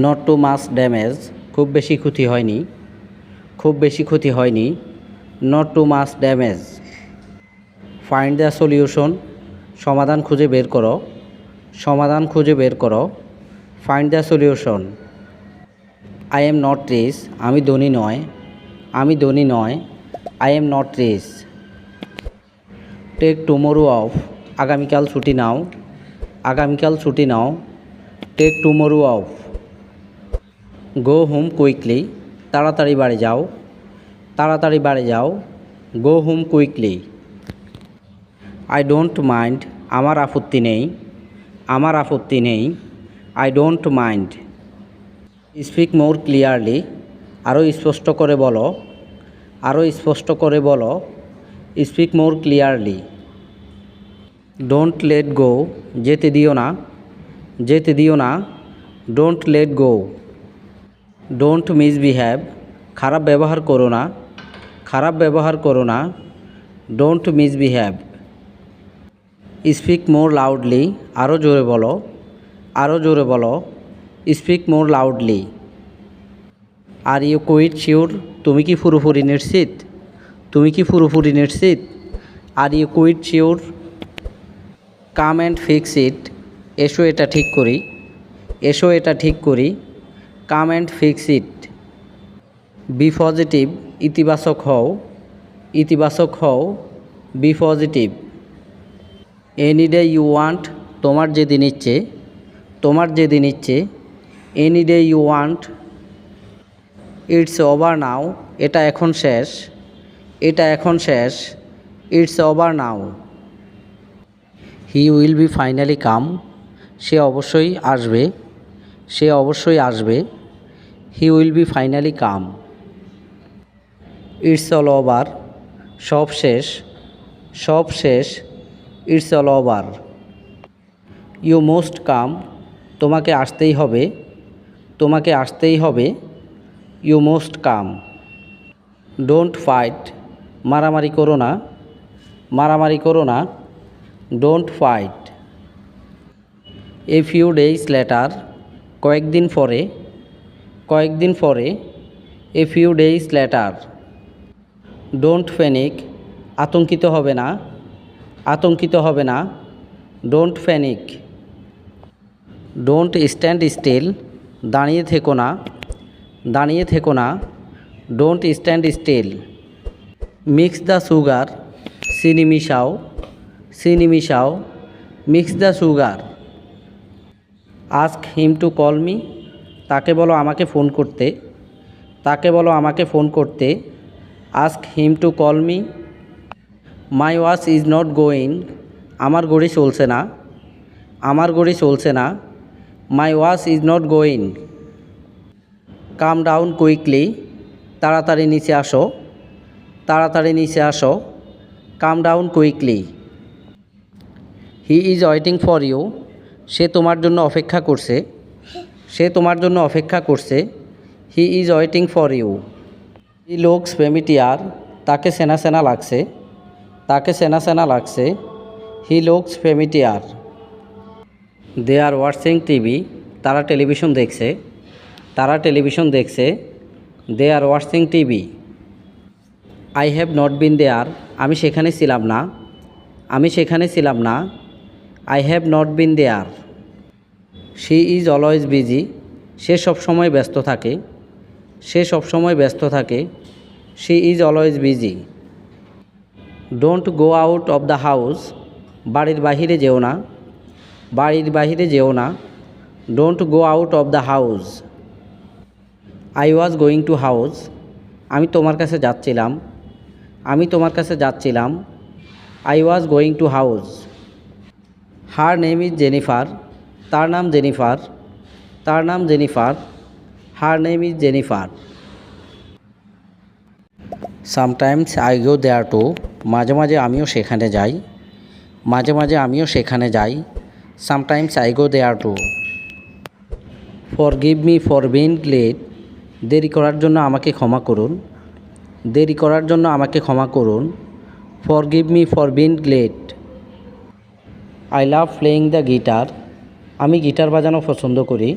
Not too much damage খুব বেশি ক্ষতি হয়নি, খুব বেশি ক্ষতি হয়নি not too much damage find the solution সমাধান খুঁজে বের করো, সমাধান খুঁজে বের করো find the solution I am not rich আমি ধনী নয়, আমি ধনী নয় I am not rich take tomorrow off আগামীকাল ছুটি নাও, আগামীকাল ছুটি নাও take tomorrow off go home quickly তাড়াতাড়ি বাড়ি যাও। তাড়াতাড়ি বাড়ি যাও। Go home quickly I don't mind আমার আপত্তি নেই। আমার আপত্তি নেই। I don't mind speak more clearly আরও স্পষ্ট করে বলো। আরও স্পষ্ট করে বলো। Speak more clearly don't let go যেতে দিও না। যেতে দিও না। Don't let go don't misbehave খারাপ ব্যবহার করো না। খারাপ ব্যবহার করো না। Don't misbehave speak more loudly আরও জোরে বলো। আরও জোরে বলো। Speak more loudly are you quite sure তুমি কি পুরোপুরি নিশ্চিত? তুমি কি পুরোপুরি নিশ্চিত? Are you quite sure come and fix it এসো এটা ঠিক করি। এসো এটা ঠিক করি। Come and fix it. Be positive, ইতিবাচক হও। ইতিবাচক হও, be positive. Any day you want তোমার যেদিন ইচ্ছে, তোমার যেদিন ইচ্ছে। Any day you want, it's over now, এটা এখন শেষ। এটা এখন শেষ, it's over now. He will be finally come, সে অবশ্যই আসবে। সে অবশ্যই আসবে। He will be finally come it's all over সব শেষ। সব শেষ। It's all over you must come তোমাকে আসতেই হবে। তোমাকে আসতেই হবে। You must come don't fight মারামারি করো না। মারামারি করো না। Don't fight a few days later কয়েকদিন পরে কয়েকদিন পরে a few days later don't panic আতঙ্কিত হবে না, আতঙ্কিত হবে না don't panic don't stand still দাঁড়িয়ে থেকো না, দাঁড়িয়ে থেকো না don't stand still mix the sugar চিনি মিশাও চিনি মিশাও mix the sugar ask him to call me তাকে বলো আমাকে ফোন করতে। তাকে বলো আমাকে ফোন করতে। Ask him to call me my watch is not going আমার গড়ি চলছে না। আমার গড়ি চলছে না। My watch is not going come down quickly তাড়াতাড়ি নিচে আসো। তাড়াতাড়ি নিচে আসো। Come down quickly he is waiting for you সে তোমার জন্য অপেক্ষা করছে। সে তোমার জন্য অপেক্ষা করছে। He is waiting for you. He looks familiar তাকে সেনা সেনা লাগছে। তাকে সেনা সেনা লাগছে। He looks familiar they are watching TV. তারা টেলিভিশন দেখছে। তারা টেলিভিশন দেখছে। They are watching TV. I have not been there আমি সেখানে ছিলাম না। আমি সেখানে ছিলাম না। I have not been there she is always busy সে সবসময় ব্যস্ত থাকে। সে সবসময় ব্যস্ত থাকে। She is always busy don't go out of the house বাড়ির বাহিরে যেও না। বাড়ির বাহিরে যেও না। Don't go out of the house I was going to house আমি তোমার কাছে যাচ্ছিলাম। আমি তোমার কাছে যাচ্ছিলাম। I was going to house her name is Jennifer তার নাম জেনিফার তার নাম Jennifer her name is Jennifer sometimes I go there too মাঝে মাঝে আমিও সেখানে যাই। মাঝে মাঝে আমিও সেখানে যাই। Sometimes I go there too forgive me for being late দেরি করার জন্য আমাকে ক্ষমা করুন। দেরি করার জন্য আমাকে ক্ষমা করুন। Forgive me for being late I love playing the guitar. আমি গিটার বাজানো পছন্দ করি।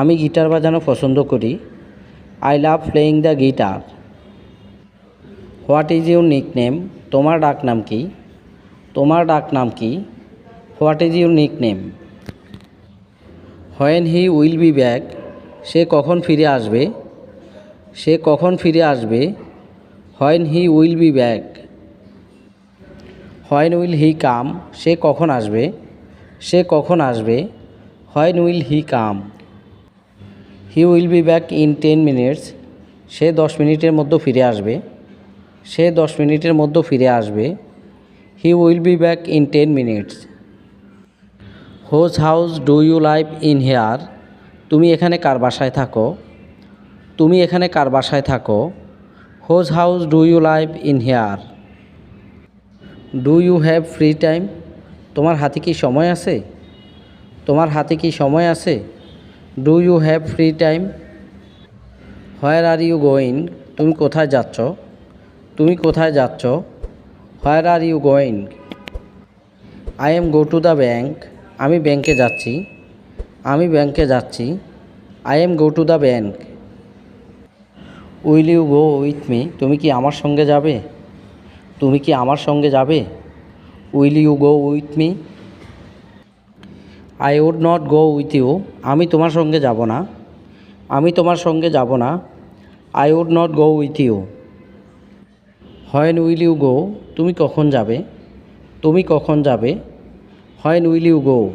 আমি গিটার বাজানো পছন্দ করি। I love playing the guitar. What is your nick name তোমার ডাক নাম কি? তোমার ডাক নাম কি? What is your nick name when he will be back, সে কখন ফিরে আসবে? সে কখন ফিরে আসবে? When he will be back. When will he come, সে কখন আসবে? সে কখন আসবে? When will he come. He will be back in ten minutes. সে দশ মিনিটের মধ্যে ফিরে আসবে। সে দশ মিনিটের মধ্যে ফিরে আসবে। He will be back in ten minutes. Whose house do you live in here? তুমি এখানে কার বাসায় থাকো? তুমি এখানে কার বাসায় থাকো? Whose house do you live in here? Do you have free time তোমার হাতে কি সময় আছে? তোমার হাতে কি সময় আছে? Do you have free time where are you going তুমি কোথায় যাচ্ছ? তুমি কোথায় যাচ্ছ? Where are you going I am go to the bank আমি ব্যাংকে যাচ্ছি। আমি ব্যাংকে যাচ্ছি। I am go to the bank will you go with me তুমি কি আমার সঙ্গে যাবে? তুমি কি আমার সঙ্গে যাবে? Will you go with me? I would not go with you. আমি তোমার সঙ্গে যাব না। আমি তোমার সঙ্গে যাব না। I would not go with you. When will you go, তুমি কখন যাবে? তুমি কখন যাবে? When will you go.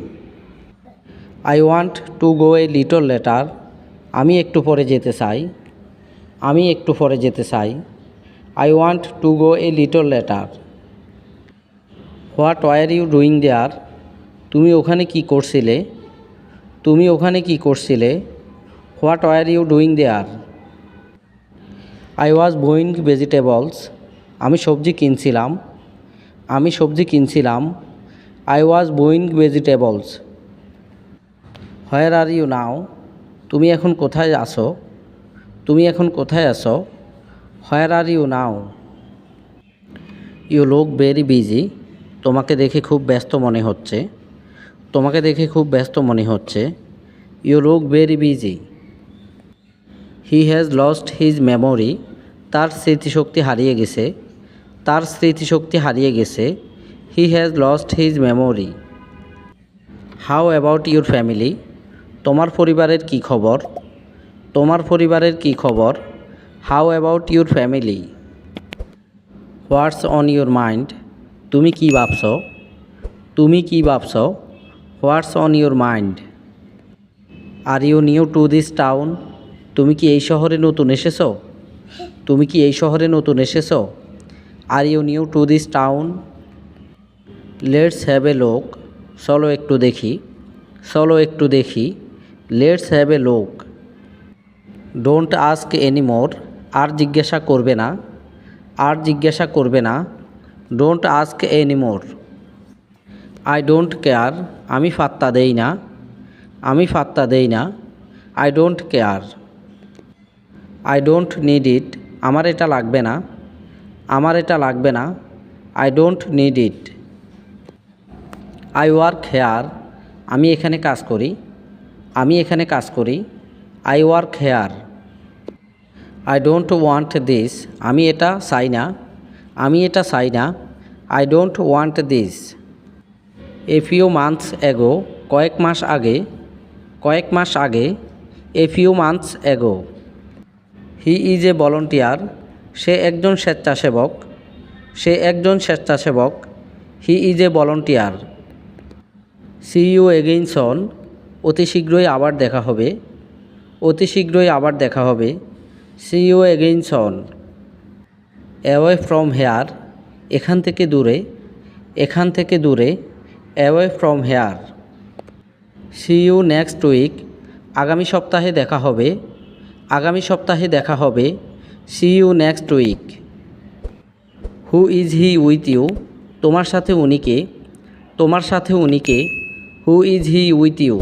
I want to go a little later. আমি একটু পরে যেতে চাই। আমি একটু পরে যেতে চাই। I want to go a little later what were you doing there তুমি ওখানে কি করছিলে? তুমি ওখানে কি করছিলে? What were you doing there I was buying vegetables আমি সবজি কিনছিলাম। আমি সবজি কিনছিলাম। I was buying vegetables where are you now তুমি এখন কোথায় আসো তুমি এখন কোথায় আসো where are you now you look very busy তোমাকে দেখে খুব ব্যস্ত মনে হচ্ছে। তোমাকে দেখে খুব ব্যস্ত মনে হচ্ছে। You look very busy he has lost his memory তার স্মৃতিশক্তি হারিয়ে গেছে। তার স্মৃতিশক্তি হারিয়ে গেছে। He has lost his memory how about your family তোমার পরিবারের কি খবর? তোমার পরিবারের কি খবর? How about your family what's on your mind তুমি কি ভাবছ? তুমি কি ভাবছ? What's on your mind are you new to this town তুমি কি এই শহরে নতুন এসেছ? তুমি কি এই শহরে নতুন এসেছ? Are you new to this town let's have a look চলো একটু দেখি। চলো একটু দেখি। Let's have a look don't ask anymore আর জিজ্ঞাসা করবে না, আর জিজ্ঞাসা করবে না don't ask any more I don't care আমি ফাত্তা দেই না। আমি ফাত্তা দেই না। I don't care I don't need it আমার এটা লাগবে না। আমার এটা লাগবে না। I don't need it I work here আমি এখানে কাজ করি। আমি এখানে কাজ করি। I work here I don't want this আমি এটা চাই না। আমি এটা চাই না। I don't want this a few months ago কয়েক মাস আগে, কয়েক মাস আগে এ ফিউ মান্থস এগো হি ইজ এ ভলন্টিয়ার সে একজন স্বেচ্ছাসেবক। সে একজন স্বেচ্ছাসেবক। He is a volunteer see you again soon অতি শীঘ্রই আবার দেখা হবে। অতি শীঘ্রই আবার দেখা হবে। See you again soon away from here এখান থেকে দূরে, এখান থেকে দূরে away from here see you next week আগামী সপ্তাহে দেখা হবে। আগামী সপ্তাহে দেখা হবে। See you next week who is he with you তোমার সাথে উনিকে তোমার সাথে উনিকে who is he with you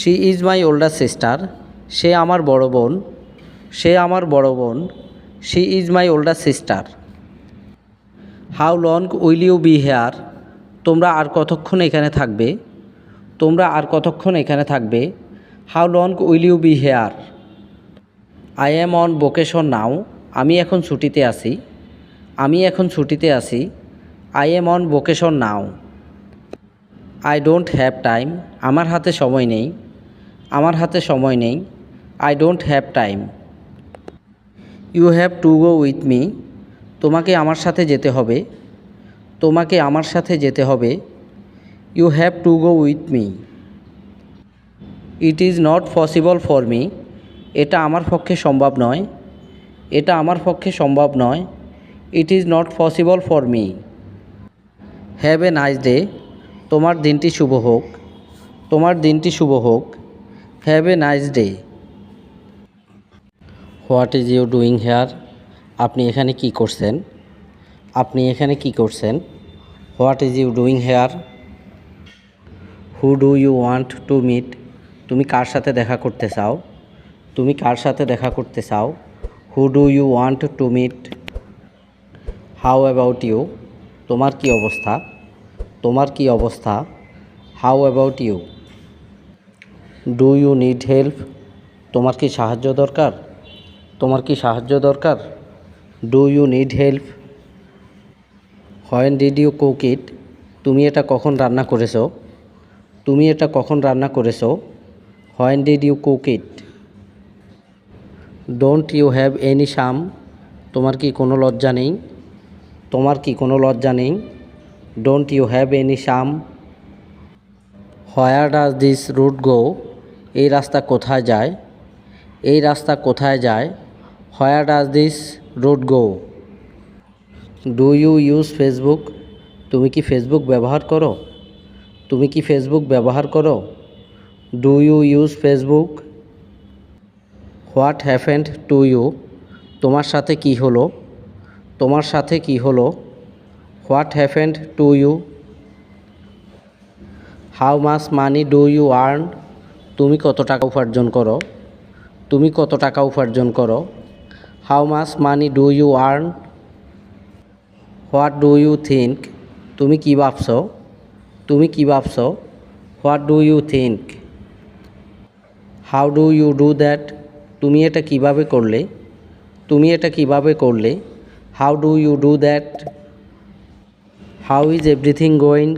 she is my older sister সে আমার বড় বোন। সে আমার বড় বোন। She is my older sister how long will you be here তোমরা আর কতক্ষণ এখানে থাকবে? তোমরা আর কতক্ষণ এখানে থাকবে? How long will you be here I am on vacation now আমি এখন ছুটিতে আছি। আমি এখন ছুটিতে আছি। I am on vacation now I don't have time আমার হাতে সময় নেই। আমার হাতে সময় নেই। I don't have time you have to go with me তোমাকে আমার সাথে যেতে হবে। তোমাকে আমার সাথে যেতে হবে। You have to go with me it is not possible for me এটা আমার পক্ষে সম্ভব নয়। এটা আমার পক্ষে সম্ভব নয়। It is not possible for me have a nice day তোমার দিনটি শুভ হোক। তোমার দিনটি শুভ হোক। Have a nice day what is you doing here? আপনি এখানে কি করছেন? আপনি এখানে কি করছেন? What is you doing here? Who do you want to meet? তুমি কার সাথে দেখা করতে চাও? তুমি কার সাথে দেখা করতে চাও? Who do you want to meet? How about you? তোমার কি অবস্থা? তোমার কি অবস্থা? How about you? Do you need help? তোমার কি সাহায্য দরকার? তোমার কি সাহায্য দরকার? Do you need help when did you cook it তুমি এটা কখন রান্না করেছ? তুমি এটা কখন রান্না করেছ? When did you cook it don't you have any shame তোমার কি কোনো লজ্জা নেই? তোমার কি কোনো লজ্জা নেই? Don't you have any shame where does this route go এই রাস্তা কোথায় যায়? এই রাস্তা কোথায় যায়? Where does this route go? Do you use Facebook? তুমি কি ফেসবুক ব্যবহার করো? তুমি কি ফেসবুক ব্যবহার করো? Do you use Facebook? What happened to you? তোমার সাথে কি হলো? তোমার সাথে কি হলো? What happened to you? How much money do you earn? তুমি কত টাকা উপার্জন করো? তুমি কত টাকা উপার্জন করো? How much money do you earn what do you think তুমি কী ভাবছ? তুমি কী ভাবছ? What do you think how do you do that তুমি এটা কীভাবে করলে? তুমি এটা কীভাবে করলে? How do you do that how is everything going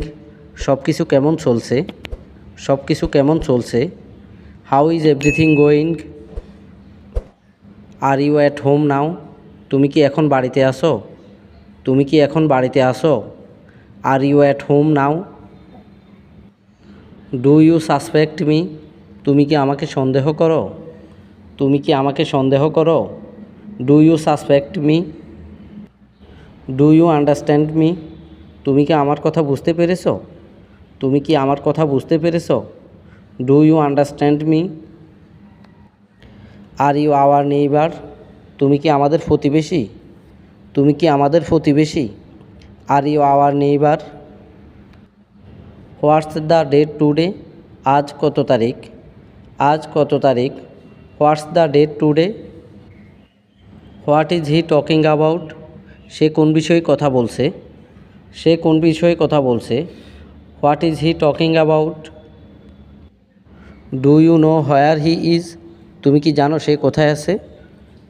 সব কিছু কেমন চলছে? সব কিছু কেমন চলছে? How is everything going are you at home now. তুমি কি এখন বাড়িতে আসো তুমি কি এখন বাড়িতে আসো are you at home now. Do you suspect me? তুমি কি আমাকে সন্দেহ করো? তুমি কি আমাকে সন্দেহ করো? Do you suspect me? Do you understand me? তুমি কি আমার কথা বুঝতে পেরেছ? তুমি কি আমার কথা বুঝতে পেরেছ? Do you understand me? Are you our neighbour, তুমি কি আমাদের প্রতিবেশী? তুমি কি আমাদের প্রতিবেশী? Are you our neighbour, what's the date today? আজ কত তারিখ? আজ কত তারিখ? What's the date today? What is he talking about? সে কোন বিষয়ে কথা বলছে? সে কোন বিষয়ে কথা বলছে? What is he talking about? Do you know where he is তুমি কি জানো সে কোথায় আছে?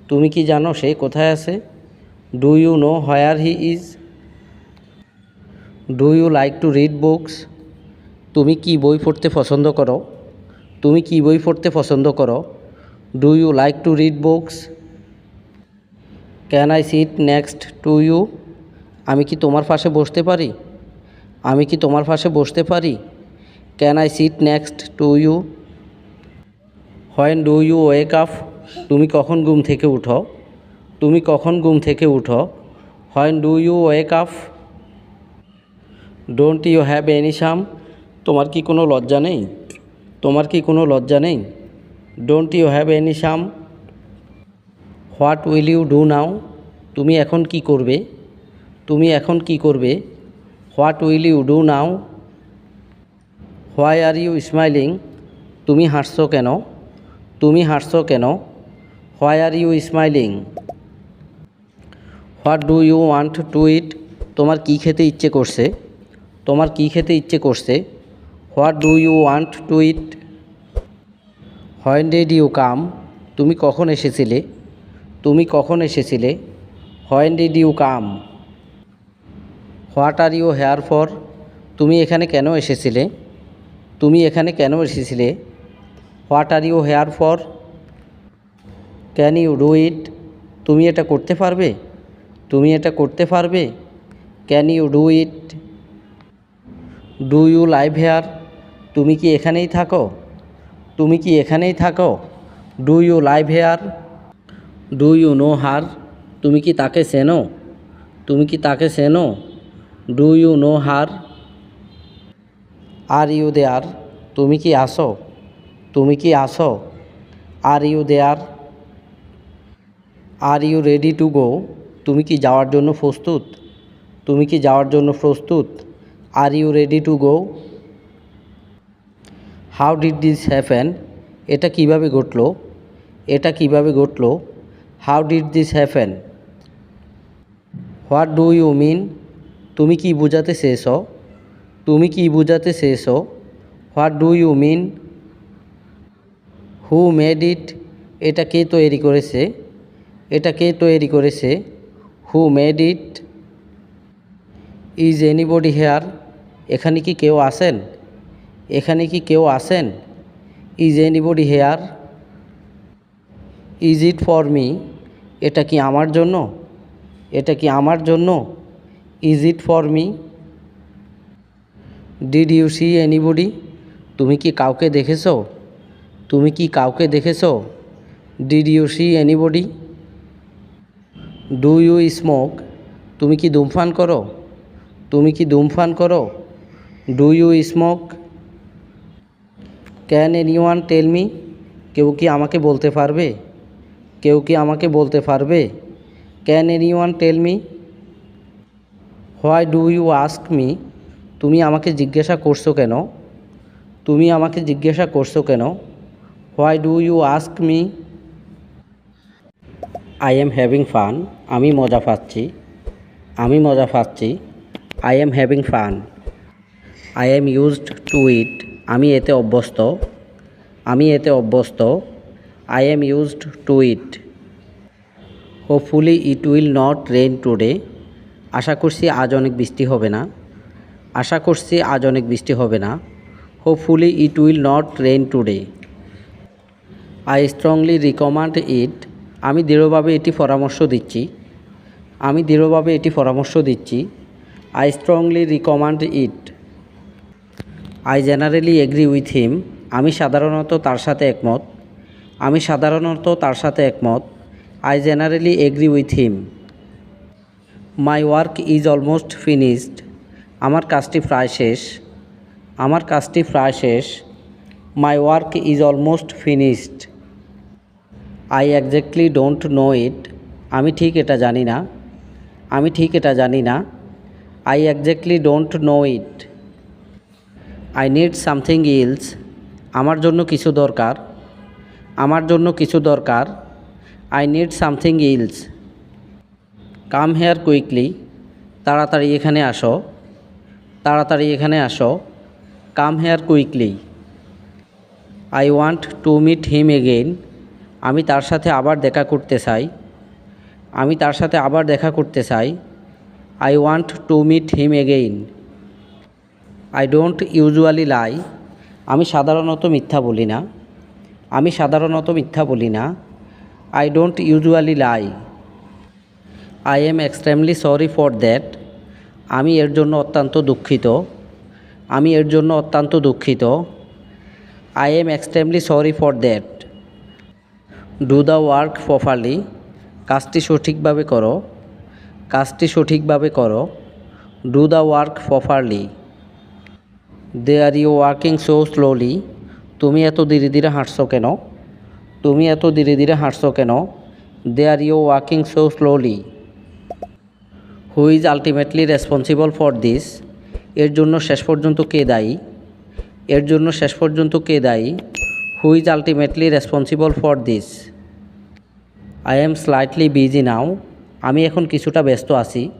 তুমি কি জানো সে কোথায় আছে? Do you know where he is do you like to read books তুমি কি বই পড়তে পছন্দ করো? তুমি কি বই পড়তে পছন্দ করো? Do you like to read books can I sit next to you আমি কি তোমার পাশে বসতে পারি? আমি কি তোমার পাশে বসতে পারি? Can I sit next to you when do you wake up তুমি কখন ঘুম থেকে উঠো? তুমি কখন ঘুম থেকে উঠো? When do you wake up don't you have any shame তোমার কি কোনো লজ্জা নেই? তোমার কি কোনো লজ্জা নেই? Don't you have any shame what will you do now তুমি এখন কি করবে? তুমি এখন কি করবে? What will you do now why are you smiling তুমি হাসছো কেন? তুমি হাসছো কেন? Why are you smiling what do you want to eat তোমার কি খেতে ইচ্ছে করছে? তোমার কি খেতে ইচ্ছে করছে? What do you want to eat when did you come তুমি কখন এসেছিলে? তুমি কখন এসেছিলে? When did you come what are you here for তুমি এখানে কেন এসেছিলে? তুমি এখানে কেন এসেছিলে? What are you here for? Can you do it? তুমি এটা করতে পারবে? তুমি এটা করতে পারবে? Can you do it? Do you live here? তুমি কি এখানেই থাকো? তুমি কি এখানেই থাকো? Do you live here? Do you know her? তুমি কি তাকে চেনো? তুমি কি তাকে চেনো? Do you know her? Are you there? তুমি কি আসো? তুমি কি আসো are you there are you ready to go তুমি কি যাওয়ার জন্য প্রস্তুত? তুমি কি যাওয়ার জন্য প্রস্তুত? Are you ready to go how did this happen এটা কীভাবে ঘটলো? এটা কীভাবে ঘটলো? How did this happen what do you mean তুমি কি বোঝাতে চেয়েছো? তুমি কি বোঝাতে চেয়েছো? What do you mean who made it এটা কে তৈরি করেছে? এটা কে তৈরি করেছে? Who made it is anybody here এখানে কি কেউ আসেন এখানে কি কেউ আসেন is anybody here is it for me এটা কি আমার জন্য? এটা কি আমার জন্য? Is it for me did you see anybody তুমি কি কাউকে দেখেছ? তুমি কি কাউকে দেখেছ? Did you see anybody do you smoke তুমি কি ধূমপান করো? তুমি কি ধূমপান করো? Do you smoke can anyone tell me কেউ কি আমাকে বলতে পারবে? কেউ কি আমাকে বলতে পারবে? Can anyone tell me why do you ask me তুমি আমাকে জিজ্ঞাসা করছ কেন? তুমি আমাকে জিজ্ঞাসা করছ কেন? Why do you ask me? I am having fun, আমি মজা পাচ্ছি। আমি মজা পাচ্ছি। I am having fun. I am used to it, আমি এতে অভ্যস্ত। আমি এতে অভ্যস্ত। I am used to it. Hopefully it will not rain today. আশা করছি আজ অনেক বৃষ্টি হবে না। আশা করছি আজ অনেক বৃষ্টি হবে না। Hopefully it will not rain today. I strongly recommend it আমি দৃঢ়ভাবে এটি পরামর্শ দিচ্ছি। আমি দৃঢ়ভাবে এটি পরামর্শ দিচ্ছি। I strongly recommend it I generally agree with him আমি সাধারণত তার সাথে একমত। আমি সাধারণত তার সাথে একমত। I generally agree with him my work is almost finished আমার কাজটি প্রায় শেষ। আমার কাজটি প্রায় শেষ। My work is almost finished I exactly don't know it আমি ঠিক এটা জানি না। আমি ঠিক এটা জানি না। I exactly don't know it I need something else আমার জন্য কিছু দরকার। আমার জন্য কিছু দরকার। I need something else come here quickly তাড়াতাড়ি এখানে আসো। তাড়াতাড়ি এখানে আসো। Come here quickly I want to meet him again আমি তার সাথে আবার দেখা করতে চাই। আমি তার সাথে আবার দেখা করতে চাই। I want to meet him again I don't usually lie আমি সাধারণত মিথ্যা বলি না। আমি সাধারণত মিথ্যা বলি না। I don't usually lie I am extremely sorry for that আমি এর জন্য অত্যন্ত দুঃখিত। আমি এর জন্য অত্যন্ত দুঃখিত। I am extremely sorry for that do the work properly কাজটি সঠিকভাবে করো। কাজটি সঠিকভাবে করো। Do the work properly they are you working so slowly তুমি এত ধীরে ধীরে হাঁটছো কেন? তুমি এত ধীরে ধীরে হাঁটছো কেন? They are you working so slowly who is ultimately responsible for this এর জন্য শেষ পর্যন্ত কে দায়ী? এর জন্য শেষ পর্যন্ত কে দায়ী? Who is ultimately responsible for this I am slightly busy now আমি এখন কিছুটা ব্যস্ত আছি।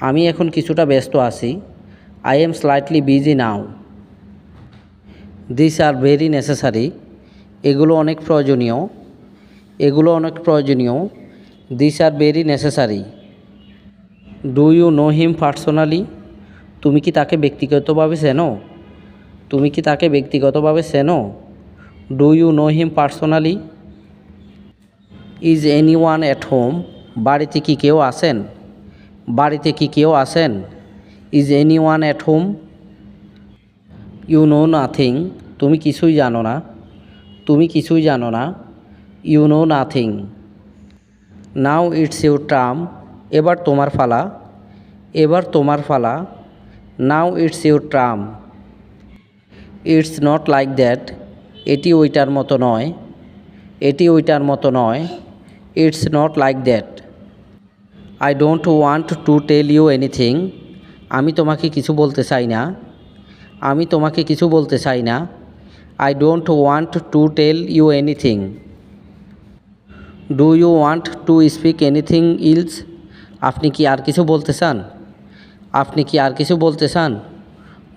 আমি এখন কিছুটা ব্যস্ত আছি। I am slightly busy now this are very necessary এগুলো অনেক প্রয়োজনীয়। এগুলো অনেক প্রয়োজনীয়। This are very necessary do you know him personally তুমি কি তাকে ব্যক্তিগতভাবে চেনো? তুমি কি তাকে ব্যক্তিগতভাবে চেনো? Do you know him personally is anyone at home বাড়িতে কি কেউ আসেন বাড়িতে কি কেউ আসেন is anyone at home you know nothing তুমি কিছুই জানো না। তুমি কিছুই জানো না। You know nothing now it's your turn এবার তোমার ফালা। এবার তোমার ফালা। Now it's your turn it's not like that এটি ওইটার মতো নয়। এটি ওইটার মতো নয়। It's not like that I don't want to tell you anything আমি তোমাকে কিছু বলতে চাই না। আমি তোমাকে কিছু বলতে চাই না। I don't want to tell you anything do you want to speak anything else আপনি কি আর কিছু বলতে চান? আপনি কি আর কিছু বলতে চান?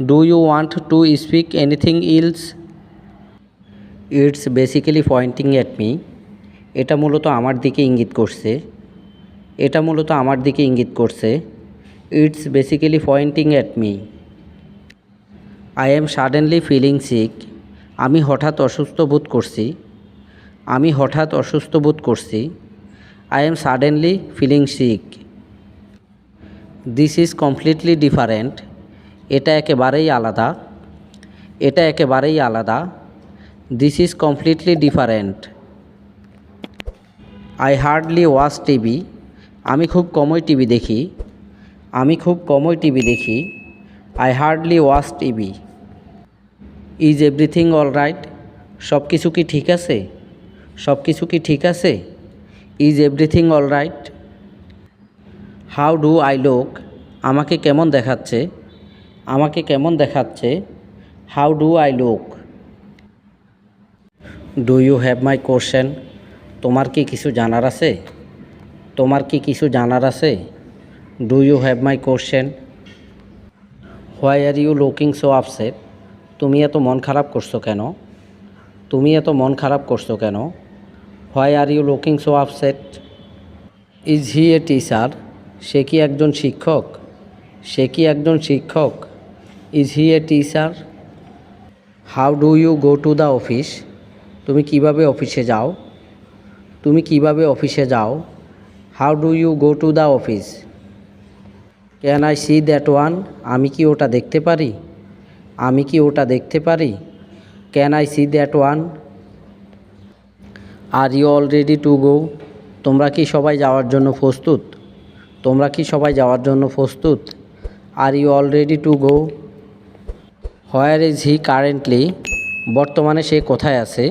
Do you want to speak anything else it's basically pointing at me এটা মূলত আমার দিকে ইঙ্গিত করছে। এটা মূলত আমার দিকে ইঙ্গিত করছে। It's basically pointing at me I am suddenly feeling sick আমি হঠাৎ অসুস্থ বোধ করছি। আমি হঠাৎ অসুস্থ বোধ করছি। I am suddenly feeling sick this is completely different এটা একেবারেই আলাদা। এটা একেবারেই আলাদা। This is completely different I hardly watch TV আমি খুব কমই টিভি দেখি। আমি খুব কমই টিভি দেখি। I hardly watch TV is everything all right সব কিছু কি ঠিক আছে? সব কিছু কি ঠিক আছে? Is everything all right how do I look আমাকে কেমন দেখাচ্ছে? আমাকে কেমন দেখাচ্ছে? How do I look do you have my question তোমার কি কিছু জানার আছে? তোমার কি কিছু জানার আছে? Do you have my question why are you looking so upset তুমি এত মন খারাপ করছ কেন? তুমি এত মন খারাপ করছ কেন? Why are you looking so upset is he a teacher সে কি একজন শিক্ষক? সে কি একজন শিক্ষক? Is he a teacher how do you go to the office তুমি কীভাবে অফিসে যাও? তুমি কীভাবে অফিসে যাও? How do you go to the office can I see that one আমি কি ওটা দেখতে পারি? আমি কি ওটা দেখতে পারি? Can I see that one are you already to go তোমরা কি সবাই যাওয়ার জন্য প্রস্তুত? তোমরা কি সবাই যাওয়ার জন্য প্রস্তুত? Are you already to go where is he currently বর্তমানে সে কোথায় আছে?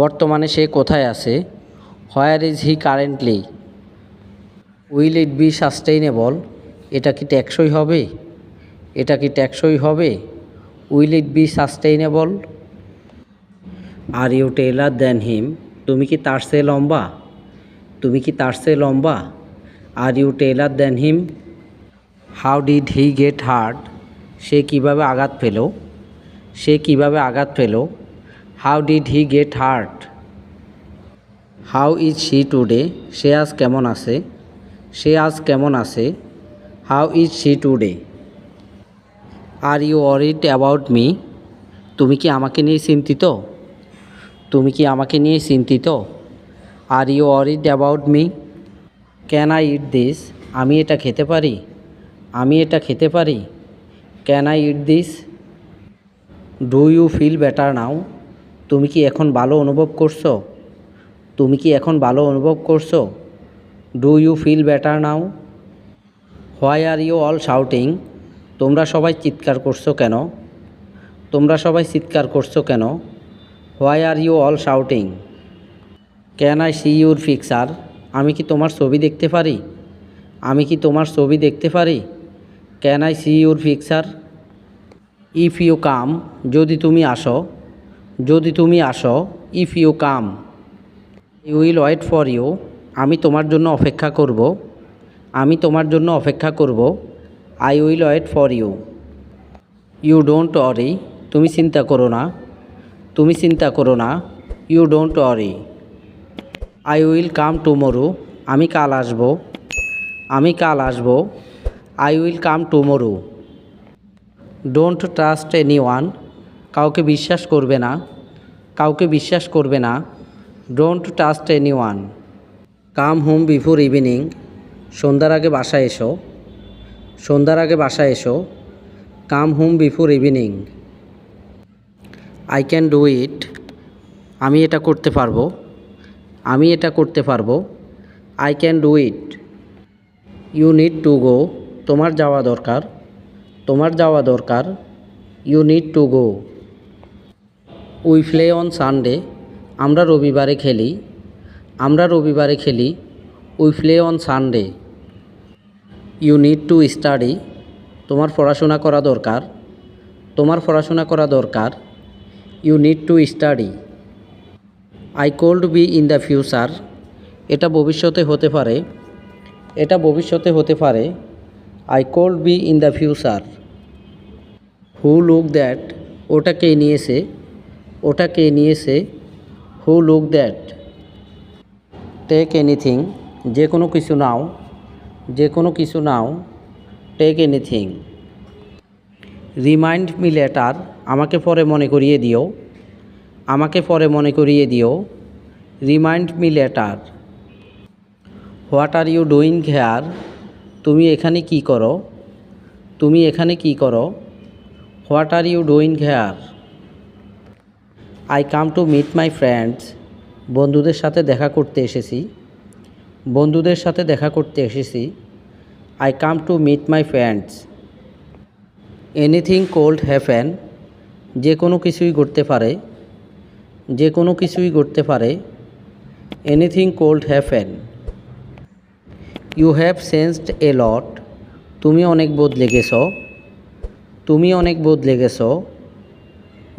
বর্তমানে সে কোথায় আছে? Where is he currently will it be sustainable এটা কি টেকসই হবে? এটা কি টেকসই হবে? Will it be sustainable are you taller than him তুমি কি তার চেয়ে লম্বা? তুমি কি তার চেয়ে লম্বা? Are you taller than him how did he get hurt সে কীভাবে আঘাত পেল? সে কীভাবে আঘাত পেল? How did he get hurt how is she today সে আজ কেমন আছে? সে আজ কেমন আছে? How is she today are you worried about me তুমি কি আমাকে নিয়ে চিন্তিত? তুমি কি আমাকে নিয়ে চিন্তিত? Are you worried about me can I eat this আমি এটা খেতে পারি? আমি এটা খেতে পারি? Can I eat this do you feel better now তুমি কি এখন ভালো অনুভব করছ? তুমি কি এখন ভালো অনুভব করছ? Do you feel better now why are you all shouting তোমরা সবাই চিৎকার করছ কেন? তোমরা সবাই চিৎকার করছ কেন? Why are you all shouting can I see your picture আমি কি তোমার ছবি দেখতে পারি? আমি কি তোমার ছবি দেখতে পারি? Can I see your picture if you come যদি তুমি আসো যদি তুমি আসো if you come you will wait for you আমি তোমার জন্য অপেক্ষা করব। আমি তোমার জন্য অপেক্ষা করব। I will wait for you you don't worry তুমি চিন্তা করো না। তুমি চিন্তা করো না। You don't worry I will come tomorrow আমি কাল আসব। আমি কাল আসব। I will come tomorrow don't trust anyone কাউকে বিশ্বাস করবে না, কাউকে বিশ্বাস করবে না don't trust anyone come home before evening সন্ধ্যার আগে বাসায় এসো, সন্ধ্যার আগে বাসায় এসো come home before evening I can do it আমি এটা করতে পারব, আমি এটা করতে পারব I can do it you need to go তোমার যাওয়া দরকার, তোমার যাওয়া দরকার you need to go we play on Sunday, আমরা রবিবারে খেলি, আমরা রবিবারে খেলি we play on Sunday. You need to study তোমার পড়াশোনা করা দরকার, তোমার পড়াশোনা করা দরকার you need to study I could be in the future এটা ভবিষ্যতে হতে পারে, এটা ভবিষ্যতে হতে পারে I could be in the future who look that ওটা কে নিয়েছে? ওটা কে নিয়েছে who look that. Take anything, যে কোনো কিছু নাও, যে কোনো কিছু নাও, take anything. Remind me later, আমাকে পরে মনে করিয়ে দিও। আমাকে পরে মনে করিয়ে দিও। Remind me later. What are you doing here? তুমি এখানে কি করো? তুমি এখানে কি করো? What are you doing here? I come to meet my friends বন্ধুদের সাথে দেখা করতে এসেছি। বন্ধুদের সাথে দেখা করতে এসেছি। I come to meet my friends anything could happen যে কোনো কিছুই ঘটতে পারে। যে কোনো কিছুই ঘটতে পারে। Anything could happen you have sensed a lot তুমি অনেক বদলে গেছো। তুমি অনেক বদলে গেছো।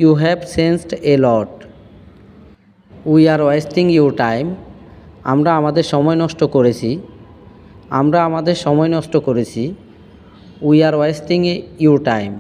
You have sensed a lot we are wasting you time আমরা আমাদের সময় নষ্ট করেছি। আমরা আমাদের সময় নষ্ট করেছি। We are wasting you time